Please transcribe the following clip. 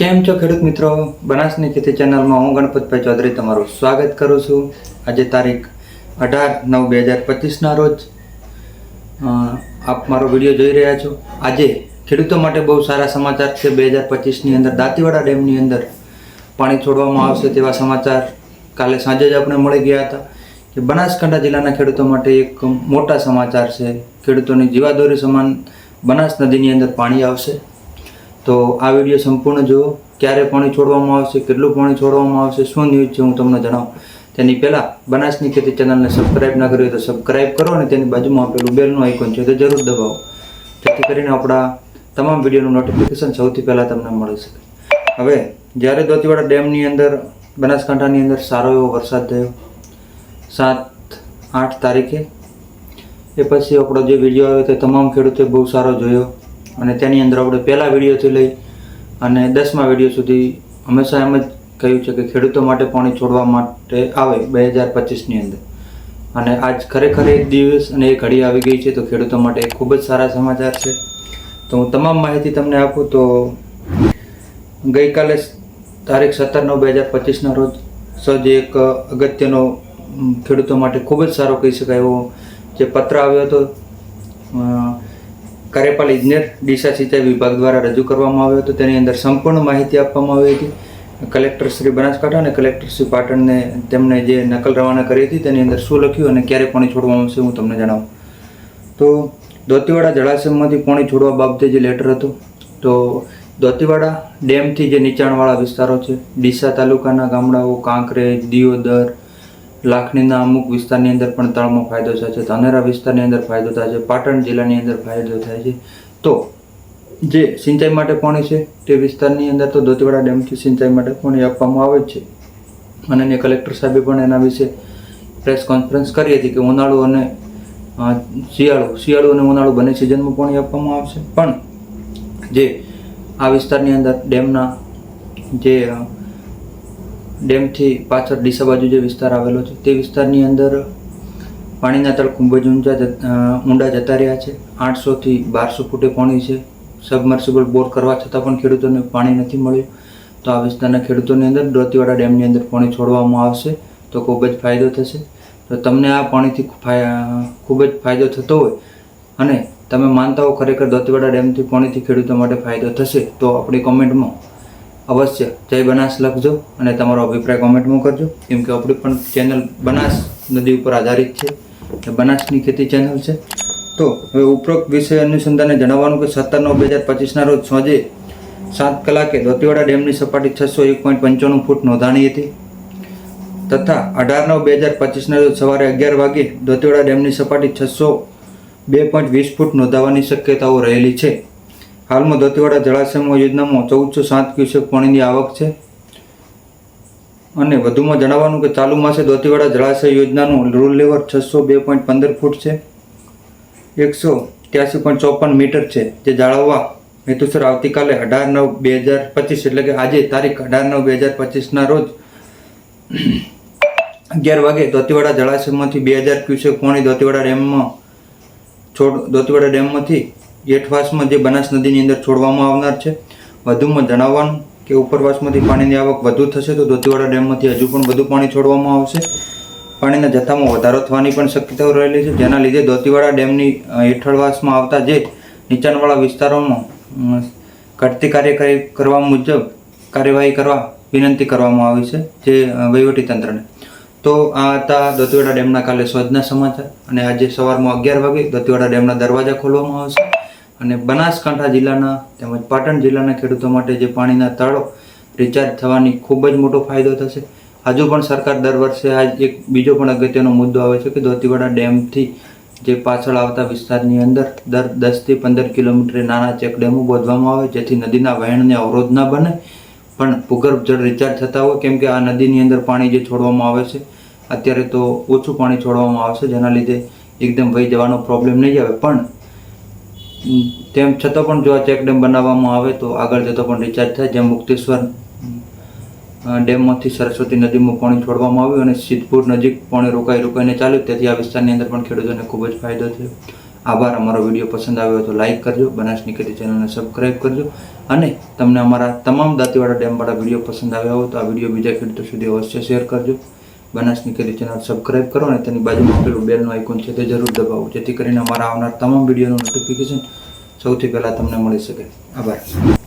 કેમ છો ખેડૂત મિત્રો? બનાસની ખેતી ચેનલમાં હું ગણપતભાઈ ચૌધરી તમારું સ્વાગત કરું છું. આજે તારીખ અઢાર નવ બે હજાર પચીસના રોજ આપ મારો વીડિયો જોઈ રહ્યા છો. આજે ખેડૂતો માટે બહુ સારા સમાચાર છે. બે હજાર પચીસની અંદર દાંતીવાડા ડેમની અંદર પાણી છોડવામાં આવશે તેવા સમાચાર કાલે સાંજે જ આપણે મળી ગયા હતા કે બનાસકાંઠા જિલ્લાના ખેડૂતો માટે એક મોટા સમાચાર છે. ખેડૂતોની જીવાદોરી સમાન બનાસ નદીની અંદર પાણી આવશે. તો આ વીડિયો સંપૂર્ણ જુઓ. ક્યારે પાણી છોડવામાં આવશે, કેટલું પાણી છોડવામાં આવશે, શું ન્યૂઝ છે, હું તમને જણાવું. તેની પહેલાં બનાસની ખેતી ચેનલને સબસ્ક્રાઇબ ના કરી હોય તો સબસ્ક્રાઇબ કરો અને તેની બાજુમાં આપેલું બેલનું આઇકોન છે તે જરૂર દબાવો. જેથી કરીને આપણા તમામ વિડીયોનું નોટિફિકેશન સૌથી પહેલાં તમને મળી શકે. હવે, જ્યારે દોતીવાડા ડેમની અંદર, બનાસકાંઠાની અંદર સારો એવો વરસાદ થયો, સાત, આઠ તારીખે, એ પછી આપણો જે વીડિયો આવ્યો તે તમામ ખેડૂતોએ બહુ સારો જોયો. અને તેની અંદર આપણે પહેલા વિડીયોથી લઈ અને દસમા વીડિયો સુધી હંમેશા એમ જ કહ્યું છે કે ખેડૂતો માટે પાણી છોડવા માટે આવે બે હજાર પચીસની અંદર. અને આજ ખરેખર એક દિવસ અને એક ઘડી આવી ગઈ છે તો ખેડૂતો માટે ખૂબ જ સારા સમાચાર છે. તો હું તમામ માહિતી તમને આપું તો ગઈકાલે તારીખ સત્તર નવ બે હજાર પચીસના રોજ સજ એક અગત્યનો ખેડૂતો માટે ખૂબ જ સારો કહી શકાય એવો જે પત્ર આવ્યો હતો કાર્યપાલ ઇજનેર, ડીસા સિંચાઈ વિભાગ દ્વારા રજૂ કરવામાં આવ્યો હતો. તેની અંદર સંપૂર્ણ માહિતી આપવામાં આવી હતી. કલેક્ટર શ્રી બનાસકાંઠા અને કલેક્ટર શ્રી પાટણને તેમણે જે નકલ રવાના કરી હતી, તેની અંદર શું લખ્યું અને ક્યારે પાણી છોડવામાં આવશે હું તમને જણાવું. તો દોતીવાડા જળાશયમાંથી પાણી છોડવા બાબતે જે લેટર હતું, તો દોતીવાડા ડેમથી જે નીચાણવાળા વિસ્તારો છે, ડીસા તાલુકાના ગામડાઓ, કાંકરેજ, દિયોદર લાખણીના અમુક વિસ્તારની અંદર પણ તળમાં ફાયદો થાય છે, ધાનેરા વિસ્તારની અંદર ફાયદો થાય છે, પાટણ જિલ્લાની અંદર ફાયદો થાય છે. તો, જે સિંચાઈ માટે પાણી છે, તે વિસ્તારની અંદર તો દોતીવાડા ડેમથી સિંચાઈ માટે પાણી આપવામાં આવે છે. અને એને કલેક્ટર સાહેબે પણ એના વિશે પ્રેસ કોન્ફરન્સ કરી હતી કે ઉનાળુ અને શિયાળુ શિયાળુ અને ઉનાળુ બંને સિઝનમાં પાણી આપવામાં આવશે. પણ, જે આ વિસ્તારની અંદર ડેમના જે ડેમથી પાછળ ડીસા બાજુ જે વિસ્તાર આવેલો છે, તે વિસ્તારની અંદર પાણીના તળ ખૂબ જ ઊંચા ઊંડા જતા રહ્યા છે. આઠસોથી બારસો ફૂટે પાણી છે. સબમર્સિબલ બોર કરવા છતાં પણ ખેડૂતોને પાણી નથી મળ્યું. તો આ વિસ્તારના ખેડૂતોની અંદર દોતીવાડા ડેમની અંદર પાણી છોડવામાં આવશે તો ખૂબ જ ફાયદો થશે. તો તમને આ પાણીથી ખૂબ જ ફાયદો થતો હોય અને તમે માનતા હો ખરેખર દોતીવાડા ડેમથી પાણીથી ખેડૂતો માટે ફાયદો થશે તો આપણી કોમેન્ટમાં અવશ્ય. જય બનાસ લખજો અને તમારો અભિપ્રાય કોમેન્ટમાં કરજો કેમ કે આપણી પણ ચેનલ બનાસ નદી ઉપર આધારિત છે. એ બનાસની ખેતી ચેનલ છે. તો હવે ઉપરોક્ત વિષય અનુસંધાને જણાવવાનું કે સત્તર નવ બે હજાર પચીસના રોજ સાંજે સાત કલાકે દોતીવાડા ડેમની સપાટી છસો એક પોઈન્ટ પંચાણું ફૂટ નોંધાણી હતી. તથા અઢાર નવ બે હજાર પચીસના રોજ સવારે અગિયાર વાગે દોતીવાડા ડેમની સપાટી છસો બે પોઈન્ટ વીસ ફૂટ નોંધાવાની શક્યતાઓ રહેલી છે. હાલમાં દોતીવાડા જળાશયમાં યોજનામાં ચૌદસો સાત ક્યુસેક પાણીની આવક છે. અને વધુમાં જણાવવાનું કે ચાલુ માસે દોતીવાડા જળાશય યોજનાનું રૂલ લેવર છસો બે પોઈન્ટ પંદર ફૂટ છે. એકસો ત્યાસી પોઈન્ટ ચોપન મીટર છે. જે જાળવવા હેતુસર આવતીકાલે અઢાર નવ બે હજાર પચીસ એટલે કે આજે તારીખ અઢાર નવ બે હજાર પચીસના રોજ અગિયાર વાગે દોતીવાડા જળાશયમાંથી બે હજાર ક્યુસેક પાણી દોતીવાડા ડેમમાં છોડ દોતીવાડા ડેમમાંથી જેઠવાસમાં જે બનાસ નદીની અંદર છોડવામાં આવનાર છે, વધુમાં જણાવવાનું કે ઉપરવાસમાંથી પાણીની આવક વધુ થશે તો દોતીવાડા ડેમમાંથી હજુ પણ વધુ પાણી છોડવામાં આવશે. પાણીના જથ્થામાં વધારો થવાની પણ શક્યતાઓ રહેલી છે, જેના લીધે દોતીવાડા ડેમની હેઠળવાસમાં આવતા જે નીચાણવાળા વિસ્તારોમાં ઘટતી કાર્યકારી કરવા મુજબ કાર્યવાહી કરવા વિનંતી કરવામાં આવી છે, જે વહીવટીતંત્રને તો આ હતા દોતીવાડા ડેમના કાલે શોધના સમાચાર, અને આજે સવારમાં અગિયાર વાગે દોતીવાડા ડેમના દરવાજા ખોલવામાં આવશે. અને બનાસકાંઠા જિલ્લાના તેમજ પાટણ જિલ્લાના ખેડૂતો માટે જે પાણીના તળો રિચાર્જ થવાની ખૂબ જ મોટો ફાયદો થશે. હજુ પણ સરકાર દર વર્ષે આ એક બીજો પણ અગત્યનો મુદ્દો આવે છે કે ધોતીવાડા ડેમથી જે પાછળ આવતા વિસ્તારની અંદર દર દસથી પંદર કિલોમીટરે નાના ચેક ડેમો બાંધવામાં આવે, જેથી નદીના વહેણને અવરોધ ના બને. પણ ભૂગર્ભ જળ રિચાર્જ થતા હોય, કેમ કે આ નદીની અંદર પાણી જે છોડવામાં આવે છે, અત્યારે તો ઓછું પાણી છોડવામાં આવશે, જેના લીધે એકદમ વહી જવાનો પ્રોબ્લેમ નહીં આવે. પણ તેમ છતાં પણ જો આ ચેક ડેમ બનાવવામાં આવે તો આગળ જતો પણ રિચાર્જ થાય, જેમ મુક્તેશ્વર ડેમમાંથી સરસ્વતી નદીમાં પાણી છોડવામાં આવ્યું અને સિદ્ધપુર નજીક પાણી રોકાઈ રોકાઈને ચાલ્યું, તેથી આ વિસ્તારની અંદર પણ ખેડૂતોને ખૂબ જ ફાયદો થયો. આભાર, અમારો વીડિયો પસંદ આવ્યો તો લાઇક કરજો, બનાસ નિકેતી ચેનલને સબસ્ક્રાઇબ કરજો અને તમને અમારા તમામ દાંતીવાડા ડેમવાળા વીડિયો પસંદ આવ્યા હોય તો આ વીડિયો બીજા ખેડૂતો સુધી અવશ્ય શેર કરજો. બનાસ નિકેતી ચેનલ સબસ્ક્રાઇબ કરો અને તેની બાજુમાં પેલું બેલનું આઇકોન છે તે જરૂર દબાવો, જેથી કરીને અમારા આવનાર તમામ વિડીયોનું નોટિફિકેશન સૌથી પહેલાં તમને મળી શકે. આભાર.